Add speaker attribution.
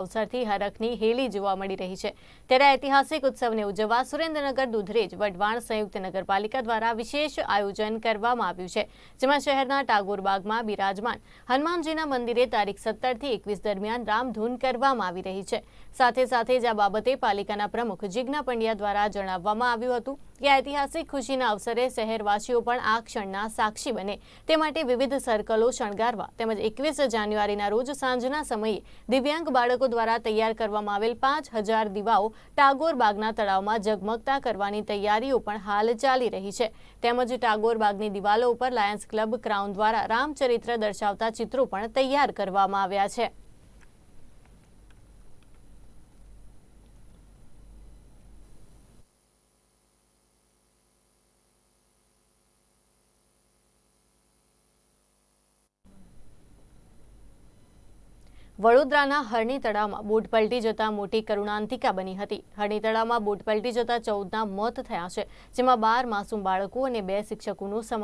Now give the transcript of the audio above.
Speaker 1: અવસરથી હરખની હેલી જોવા મળી રહી છે. ત્યારે ઐતિહાસિક ઉત્સવને ઉજવવા સુરેન્દ્રનગર, દૂધરેજ, વઢવાણ સંયુક્ત નગરપાલિકા દ્વારા વિશેષ આયોજન કરવામાં આવ્યું છે, જેમાં શહેરના ટાગોર બાગમાં બિરાજમાન હનુમાનજીના મંદિરે તારીખ સત્તરથી એકવીસ દરમિયાન રામધૂન કરવામાં આવી રહી છે. સાથે સાથે જ આ બાબતે પાલિકાના પ્રમુખ જિજ્ઞા પંડ્યા દ્વારા જણાવવામાં આવ્યું હતું કે ઐતિહાસિક ખુશીના અવસરે શહેરવાસીઓ પણ આ ક્ષણના સાક્ષી બને. તે માટે વિવિધ સર્કલો શણગારવા તેમજ એકવીસ જાન્યુઆરીના રોજ સાંજના સમયે દિવ્યાંગ બાળકો દ્વારા તૈયાર કરવામાં આવેલ પાંચ હજાર દીવાઓ ટાગોર બાગના તળાવમાં ઝગમગતા કરવાની તૈયારીઓ પણ હાલ ચાલી રહી છે. તેમજ ટાગોર બાગની દિવાલો ઉપર લાયન્સ ક્લબ ક્રાઉન દ્વારા રામચરિત્ર દર્શાવતા ચિત્રો પણ તૈયાર કરવામાં આવ્યા છે. વડોદરાના હરણી તળાવમાં બોટ પલટી જતા મોટી કરુણાંતિકા બની હતી. હરણી તળાવમાં બોટ પલટી જતા ચૌદના મોત થયા છે, જેમાં બાર માસૂમ બાળકો અને બે શિક્ષકોનો સમાવેશ